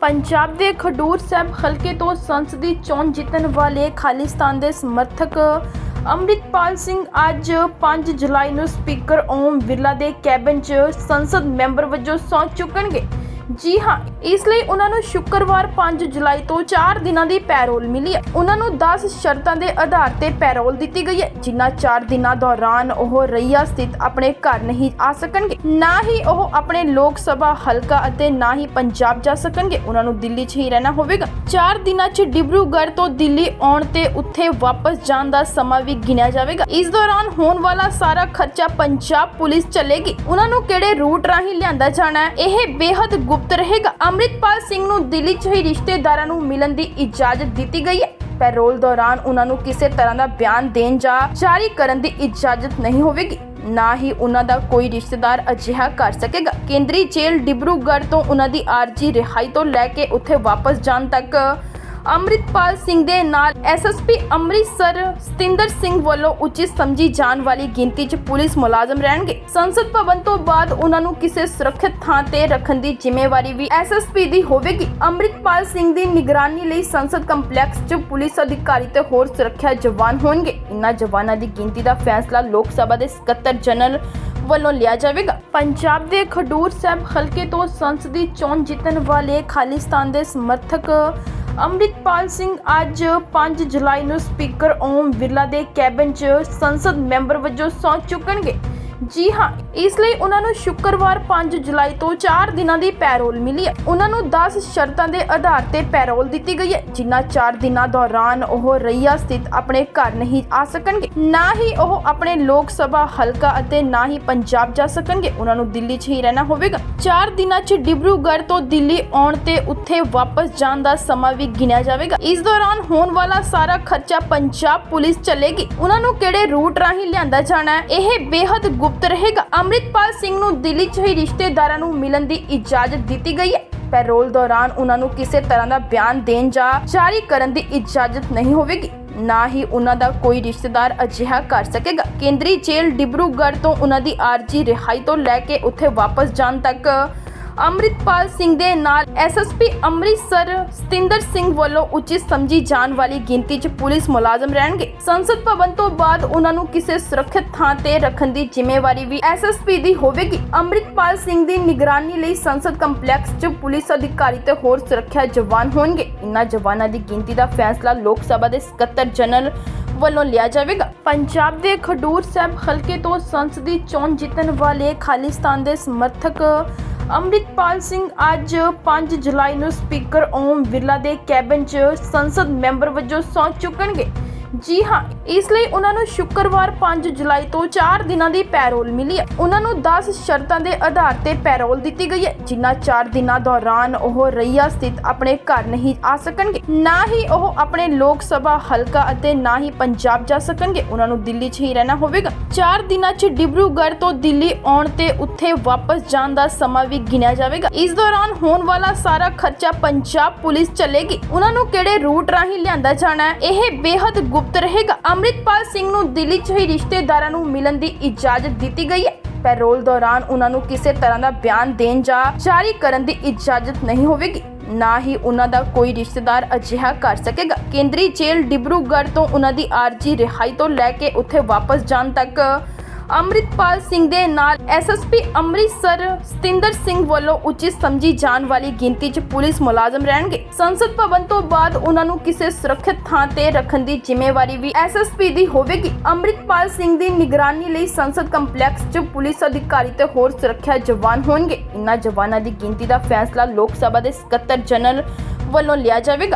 ਪੰਜਾਬ ਦੇ ਖਡੂਰ ਸਾਹਿਬ ਹਲਕੇ ਤੋਂ ਸੰਸਦੀ ਚੋਣ ਜਿੱਤਣ ਵਾਲੇ ਖਾਲਿਸਤਾਨ ਦੇ ਸਮਰਥਕ ਅੰਮ੍ਰਿਤਪਾਲ ਸਿੰਘ ਅੱਜ 5 ਜੁਲਾਈ ਨੂੰ ਸਪੀਕਰ ਓਮ ਬਿਰਲਾ ਦੇ ਕੈਬਨ 'ਚ ਸੰਸਦ ਮੈਂਬਰ ਵਜੋਂ ਸਹੁੰ ਚੁੱਕਣਗੇ। ਜੀ ਹਾਂ ਇਸ ਲਈ ਉਹਨਾਂ ਨੂੰ ਸ਼ੁੱਕਰਵਾਰ 5 ਜੁਲਾਈ ਤੋਂ 4 ਦਿਨਾਂ ਦੀ ਪੈਰੋਲ ਮਿਲੀ ਹੈ। ਉਹਨਾਂ ਨੂੰ 10 ਸ਼ਰਤਾਂ ਦੇ ਆਧਾਰ ਤੇ ਪੈਰੋਲ ਦਿੱਤੀ ਗਈ ਹੈ, ਜਿਨ੍ਹਾਂ 4 ਦਿਨਾਂ ਦੌਰਾਨ ਉਹ ਰਈਆ ਸਥਿਤ ਆਪਣੇ ਘਰ ਨਹੀਂ ਆ ਸਕਣਗੇ। ਨਾ ਹੀ ਉਹ ਆਪਣੇ ਲੋਕ ਸਭਾ ਹਲਕਾ ਅਤੇ ਨਾ ਹੀ ਪੰਜਾਬ ਜਾ ਸਕਣਗੇ। ਉਹਨਾਂ ਨੂੰ ਦਿੱਲੀ 'ਚ ਹੀ ਰਹਿਣਾ ਹੋਵੇਗਾ। 4 ਦਿਨਾਂ 'ਚ ਡਿਬਰੂਗੜ੍ਹ ਤੋਂ ਦਿੱਲੀ ਆਉਣ ਤੇ ਉੱਥੇ ਵਾਪਸ ਜਾਣ ਦਾ ਸਮਾਂ ਵੀ ਗਿਣਿਆ ਜਾਵੇਗਾ। ਇਸ ਦੌਰਾਨ ਹੋਣ ਵਾਲਾ ਸਾਰਾ ਖਰਚਾ ਪੰਜਾਬ ਪੁਲਿਸ ਚੱਲੇਗੀ। ਉਹਨਾਂ ਨੂੰ ਕਿਹੜੇ ਰੂਟ ਰਾਹੀਂ ਲਿਆਂਦਾ ਜਾਣਾ ਹੈ, ਇਹ ਬੇहद ਗੁਪਤ ਰਹੇਗਾ। ਅੰਮ੍ਰਿਤਪਾਲ ਸਿੰਘ ਨੂੰ ਦਿੱਲੀ 'ਚ ਹੀ ਰਿਸ਼ਤੇਦਾਰਾਂ ਨੂੰ ਮਿਲਣ ਦੀ ਇਜਾਜ਼ਤ ਦਿੱਤੀ ਗਈ ਹੈ। ਪੈਰੋਲ ਦੌਰਾਨ ਉਹਨਾਂ ਨੂੰ ਕਿਸੇ ਤਰ੍ਹਾਂ ਦਾ ਬਿਆਨ ਦੇਣ ਜਾਂ ਜਾਰੀ ਕਰਨ ਦੀ ਇਜਾਜ਼ਤ ਨਹੀਂ ਹੋਵੇਗੀ। ਨਾ ਹੀ ਉਹਨਾਂ ਦਾ ਕੋਈ ਰਿਸ਼ਤੇਦਾਰ ਅਜਿਹਾ ਕਰ ਸਕੇਗਾ। ਕੇਂਦਰੀ ਜੇਲ੍ਹ ਡਿਬਰੂਗੜ੍ਹ ਤੋਂ ਉਹਨਾਂ ਦੀ ਆਰਜੀ ਰਿਹਾਈ ਤੋਂ ਲੈ ਕੇ ਉੱਥੇ ਵਾਪਸ ਜਾਣ ਤੱਕ ਅੰਮ੍ਰਿਤਪਾਲ ਸਿੰਘ ਦੇ ਨਾਲ ਐਸਐਸਪੀ ਅੰਮ੍ਰਿਤਸਰ ਸਤਿੰਦਰ ਸਿੰਘ ਵੱਲੋਂ ਉਚਿਤ ਸਮਝੀ ਜਾਣ ਵਾਲੀ ਗਿਣਤੀ 'ਚ ਪੁਲਿਸ ਮੁਲਾਜ਼ਮ ਰਹਿਣਗੇ। ਸੰਸਦ ਭਵਨ ਤੋਂ ਬਾਅਦ ਉਹਨਾਂ ਨੂੰ ਕਿਸੇ ਸੁਰੱਖਿਅਤ ਥਾਂ ਤੇ ਰੱਖਣ ਦੀ ਜ਼ਿੰਮੇਵਾਰੀ ਵੀ ਐਸਐਸਪੀ ਦੀ ਹੋਵੇਗੀ। ਅੰਮ੍ਰਿਤਪਾਲ ਸਿੰਘ ਦੀ ਨਿਗਰਾਨੀ ਲਈ ਸੰਸਦ ਕੰਪਲੈਕਸ 'ਚ ਪੁਲਿਸ ਅਧਿਕਾਰੀ ਤੇ ਹੋਰ ਸੁਰੱਖਿਆ ਜਵਾਨ ਹੋਣਗੇ। ਇਨ੍ਹਾਂ ਜਵਾਨਾਂ ਦੀ ਗਿਣਤੀ ਦਾ ਫੈਸਲਾ ਲੋਕ ਸਭਾ ਦੇ ਸਕੱਤਰ ਜਨਰਲ ਵੱਲੋਂ ਲਿਆ ਜਾਵੇਗਾ। ਪੰਜਾਬ ਦੇ ਖਡੂਰ ਸਾਹਿਬ ਹਲਕੇ ਤੋਂ ਸੰਸਦੀ ਚੋਣ ਜਿੱਤਣ ਵਾਲੇ ਖਾਲਿਸਤਾਨ ਦੇ ਸਮਰਥਕ ਅੰਮ੍ਰਿਤਪਾਲ ਸਿੰਘ ਅੱਜ 5 ਜੁਲਾਈ ਨੂੰ ਸਪੀਕਰ ਓਮ ਬਿਰਲਾ ਦੇ ਕੈਬਨ 'ਚ ਸੰਸਦ ਮੈਂਬਰ ਵਜੋਂ ਸਹੁੰ ਚੁੱਕਣਗੇ। ਜੀ ਹਾਂ, ਇਸ ਲਈ ਉਹਨਾਂ ਨੂੰ ਸ਼ੁੱਕਰਵਾਰ 5 ਜੁਲਾਈ ਤੋਂ 4 ਦਿਨਾਂ ਦੀ ਪੈਰੋਲ ਮਿਲੀ ਹੈ। ਉਹਨਾਂ ਨੂੰ 10 ਸ਼ਰਤਾਂ ਦੇ ਆਧਾਰ ਤੇ ਪੈਰੋਲ ਦਿੱਤੀ ਗਈ ਹੈ, ਜਿਨ੍ਹਾਂ 4 ਦਿਨਾਂ ਦੌਰਾਨ ਉਹ ਰਈਆ ਸਥਿਤ ਆਪਣੇ ਘਰ ਨਹੀਂ ਆ ਸਕਣਗੇ। ਨਾ ਹੀ ਉਹ ਆਪਣੇ ਲੋਕ ਸਭਾ ਹਲਕਾ ਅਤੇ ਨਾ ਹੀ ਪੰਜਾਬ ਜਾ ਸਕਣਗੇ। ਉਹਨਾਂ ਨੂੰ ਦਿੱਲੀ 'ਚ ਹੀ ਰਹਿਣਾ ਹੋਵੇਗਾ। 4 ਦਿਨਾਂ 'ਚ ਡਿਬਰੂਗੜ੍ਹ ਤੋਂ ਦਿੱਲੀ ਆਉਣ ਤੇ ਉੱਥੇ ਵਾਪਸ ਜਾਣ ਦਾ ਸਮਾਂ ਵੀ ਗਿਣਿਆ ਜਾਵੇਗਾ। ਇਸ ਦੌਰਾਨ ਹੋਣ ਵਾਲਾ ਸਾਰਾ ਖਰਚਾ ਪੰਜਾਬ ਪੁਲਿਸ ਚੱਲੇਗੀ। ਉਹਨਾਂ ਨੂੰ ਕਿਹੜੇ ਰੂਟ ਰਾਹੀਂ ਲਿਆਂਦਾ ਜਾਣਾ ਹੈ, ਇਹ ਬੇਹੱਦ ਗੁਪਤ ਰਹੇਗਾ। ਅੰਮ੍ਰਿਤਪਾਲ ਸਿੰਘ ਨੂੰ ਦਿੱਲੀ 'ਚ ਹੀ ਰਿਸ਼ਤੇਦਾਰਾਂ ਨੂੰ ਮਿਲਣ ਦੀ ਇਜਾਜ਼ਤ ਦਿੱਤੀ ਗਈ ਹੈ। ਪੈਰੋਲ ਦੌਰਾਨ ਉਹਨਾਂ ਨੂੰ ਕਿਸੇ ਤਰ੍ਹਾਂ ਦਾ ਬਿਆਨ ਦੇਣ ਜਾਂ ਜਾਰੀ ਕਰਨ ਦੀ ਇਜਾਜ਼ਤ ਨਹੀਂ ਹੋਵੇਗੀ। ਨਾ ਹੀ ਉਹਨਾਂ ਦਾ ਕੋਈ ਰਿਸ਼ਤੇਦਾਰ ਅਜਿਹਾ ਕਰ ਸਕੇਗਾ। ਕੇਂਦਰੀ ਜੇਲ੍ਹ ਡਿਬਰੂਗੜ੍ਹ ਤੋਂ ਉਹਨਾਂ ਦੀ ਆਰਜੀ ਰਿਹਾਈ ਤੋਂ ਲੈ ਕੇ ਉੱਥੇ ਵਾਪਸ ਜਾਣ ਤੱਕ ਅੰਮ੍ਰਿਤਪਾਲ ਸਿੰਘ ਦੇ ਨਾਲ ਐਸਐਸਪੀ ਅੰਮ੍ਰਿਤਸਰ ਸਤਿੰਦਰ ਸਿੰਘ ਵੱਲੋਂ ਉਚਿਤ ਸਮਝੀ ਜਾਣ ਵਾਲੀ ਗਿਣਤੀ 'ਚ ਪੁਲਿਸ ਮੁਲਾਜ਼ਮ ਰਹਿਣਗੇ। ਸੰਸਦ ਭਵਨ ਤੋਂ ਬਾਅਦ ਉਹਨਾਂ ਨੂੰ ਕਿਸੇ ਸੁਰੱਖਿਅਤ ਥਾਂ ਤੇ ਰੱਖਣ ਦੀ ਜ਼ਿੰਮੇਵਾਰੀ ਵੀ ਐਸਐਸਪੀ ਦੀ ਹੋਵੇਗੀ। ਅੰਮ੍ਰਿਤਪਾਲ ਸਿੰਘ ਦੀ ਨਿਗਰਾਨੀ ਲਈ ਸੰਸਦ ਕੰਪਲੈਕਸ 'ਚ ਪੁਲਿਸ ਅਧਿਕਾਰੀ ਤੇ ਹੋਰ ਸੁਰੱਖਿਆ ਜਵਾਨ ਹੋਣਗੇ। ਇਨ੍ਹਾਂ ਜਵਾਨਾਂ ਦੀ ਗਿਣਤੀ ਦਾ ਫੈਸਲਾ ਲੋਕ ਸਭਾ ਦੇ ਸਕੱਤਰ ਜਨਰਲ ਵੱਲੋਂ ਲਿਆ ਜਾਵੇਗਾ। ਪੰਜਾਬ ਦੇ ਖਡੂਰ ਸਾਹਿਬ ਹਲਕੇ ਤੋਂ ਸੰਸਦੀ ਚੋਣ ਜਿੱਤਣ ਵਾਲੇ ਖਾਲਿਸਤਾਨ ਦੇ ਸਮਰਥਕ ਅੰਮ੍ਰਿਤਪਾਲ ਸਿੰਘ ਅੱਜ 5 ਜੁਲਾਈ ਨੂੰ ਸਪੀਕਰ ਓਮ ਬਿਰਲਾ ਦੇ ਕੈਬਨ 'ਚ ਸੰਸਦ ਮੈਂਬਰ ਵਜੋਂ ਸਹੁੰ ਚੁੱਕਣਗੇ। ਜੀ ਹਾਂ ਇਸ ਲਈ ਉਹਨਾਂ ਨੂੰ ਸ਼ੁੱਕਰਵਾਰ 5 ਜੁਲਾਈ ਤੋਂ 4 ਦਿਨਾਂ ਦੀ ਪੈਰੋਲ ਮਿਲੀ ਉਹਨਾਂ ਨੂੰ 10 ਸ਼ਰਤਾਂ ਦੇ ਆਧਾਰ ਤੇ ਪੈਰੋਲ ਦਿੱਤੀ ਗਈ ਹੈ। ਜਿਨ੍ਹਾਂ 4 ਦਿਨਾਂ ਦੌਰਾਨ ਉਹ ਰਈਆ ਸਥਿਤ ਆਪਣੇ ਘਰ ਨਹੀਂ ਆ ਸਕਣਗੇ। ਨਾ ਹੀ ਉਹ ਆਪਣੇ ਲੋਕ ਸਭਾ ਹਲਕਾ ਅਤੇ ਨਾ ਹੀ ਪੰਜਾਬ ਜਾ ਸਕਣਗੇ। ਉਹਨਾਂ ਨੂੰ ਦਿੱਲੀ 'ਚ ਹੀ ਰਹਿਣਾ ਹੋਵੇਗਾ। 4 ਦਿਨਾਂ 'ਚ ਡਿਬਰੂਗੜ੍ਹ ਤੋਂ ਦਿੱਲੀ ਆਉਣ ਤੇ ਉੱਥੇ ਵਾਪਸ ਜਾਣ ਦਾ ਸਮਾਂ ਵੀ ਗਿਣਿਆ ਜਾਵੇਗਾ। ਇਸ ਦੌਰਾਨ ਹੋਣ ਵਾਲਾ ਸਾਰਾ ਖਰਚਾ ਪੰਜਾਬ ਪੁਲਿਸ ਚੱਲੇਗੀ। ਉਹਨਾਂ ਨੂੰ ਕਿਹੜੇ ਰੂਟ ਰਾਹੀਂ ਲਿਆਂਦਾ ਜਾਣਾ ਹੈ, ਇਹ ਬੇहद ਗੁਪਤ ਰਹੇਗਾ। ਅੰਮ੍ਰਿਤਪਾਲ ਸਿੰਘ ਨੂੰ ਦਿੱਲੀ 'ਚ ਹੀ ਰਿਸ਼ਤੇਦਾਰਾਂ ਨੂੰ ਮਿਲਣ ਦੀ ਇਜਾਜ਼ਤ ਦਿੱਤੀ ਗਈ ਹੈ। ਪੈਰੋਲ ਦੌਰਾਨ ਉਹਨਾਂ ਨੂੰ ਕਿਸੇ ਤਰ੍ਹਾਂ ਦਾ ਬਿਆਨ ਦੇਣ ਜਾਂ ਜਾਰੀ ਕਰਨ ਦੀ ਇਜਾਜ਼ਤ ਨਹੀਂ ਹੋਵੇਗੀ। ਨਾ ਹੀ ਉਹਨਾਂ ਦਾ ਕੋਈ ਰਿਸ਼ਤੇਦਾਰ ਅਜਿਹਾ ਕਰ ਸਕੇਗਾ। ਕੇਂਦਰੀ ਜੇਲ੍ਹ ਡਿਬਰੂਗੜ੍ਹ ਤੋਂ ਉਹਨਾਂ ਦੀ ਆਰਜੀ ਰਿਹਾਈ ਤੋਂ ਲੈ ਕੇ ਉੱਥੇ ਵਾਪਸ ਜਾਣ ਤੱਕ ਅੰਮ੍ਰਿਤਪਾਲ ਸਿੰਘ ਦੇ ਨਾਲ ਐਸਐਸਪੀ ਅੰਮ੍ਰਿਤਸਰ ਸਤਿੰਦਰ ਸਿੰਘ ਵੱਲੋਂ ਉਚਿਤ ਸਮਝੀ ਜਾਣ ਵਾਲੀ ਗਿਣਤੀ 'ਚ ਪੁਲਿਸ ਮੁਲਾਜ਼ਮ ਰਹਿਣਗੇ। ਸੰਸਦ ਭਵਨ ਤੋਂ ਬਾਅਦ ਉਹਨਾਂ ਨੂੰ ਕਿਸੇ ਸੁਰੱਖਿਅਤ ਥਾਂ ਤੇ ਰੱਖਣ ਦੀ ਜ਼ਿੰਮੇਵਾਰੀ ਵੀ ਐਸਐਸਪੀ ਦੀ ਹੋਵੇਗੀ। ਅੰਮ੍ਰਿਤਪਾਲ ਸਿੰਘ ਦੀ ਨਿਗਰਾਨੀ ਲਈ ਸੰਸਦ ਕੰਪਲੈਕਸ 'ਚ ਪੁਲਿਸ ਅਧਿਕਾਰੀ ਤੇ ਹੋਰ ਸੁਰੱਖਿਆ ਜਵਾਨ ਹੋਣਗੇ। ਇਨ੍ਹਾਂ ਜਵਾਨਾਂ ਦੀ ਗਿਣਤੀ ਦਾ ਫੈਸਲਾ ਲੋਕ ਸਭਾ ਦੇ ਸਕੱਤਰ ਜਨਰਲ ਵੱਲੋਂ ਲਿਆ ਜਾਵੇਗਾ।